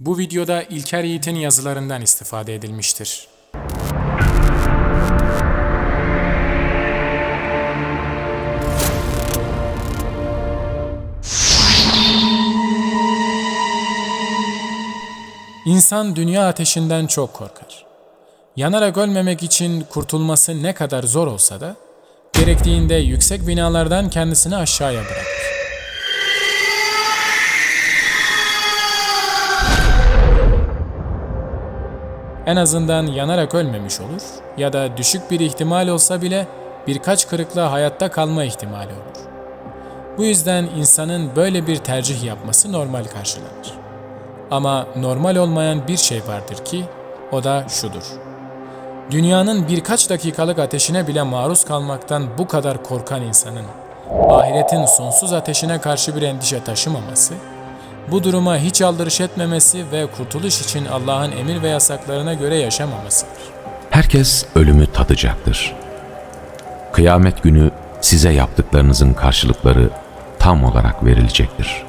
Bu videoda İlker Yiğit'in yazılarından istifade edilmiştir. İnsan dünya ateşinden çok korkar. Yanarak ölmemek için kurtulması ne kadar zor olsa da gerektiğinde yüksek binalardan kendisini aşağıya bırakır. En azından yanarak ölmemiş olur ya da düşük bir ihtimal olsa bile birkaç kırıkla hayatta kalma ihtimali olur. Bu yüzden insanın böyle bir tercih yapması normal karşılanır. Ama normal olmayan bir şey vardır ki o da şudur. Dünyanın birkaç dakikalık ateşine bile maruz kalmaktan bu kadar korkan insanın ahiretin sonsuz ateşine karşı bir endişe taşımaması, bu duruma hiç aldırış etmemesi ve kurtuluş için Allah'ın emir ve yasaklarına göre yaşamamasıdır. Herkes ölümü tadacaktır. Kıyamet günü size yaptıklarınızın karşılıkları tam olarak verilecektir.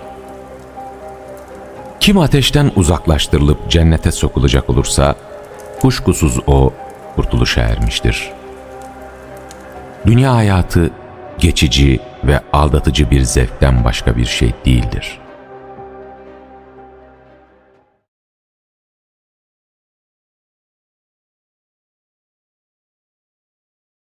Kim ateşten uzaklaştırılıp cennete sokulacak olursa, kuşkusuz o kurtuluşa ermiştir. Dünya hayatı geçici ve aldatıcı bir zevkten başka bir şey değildir.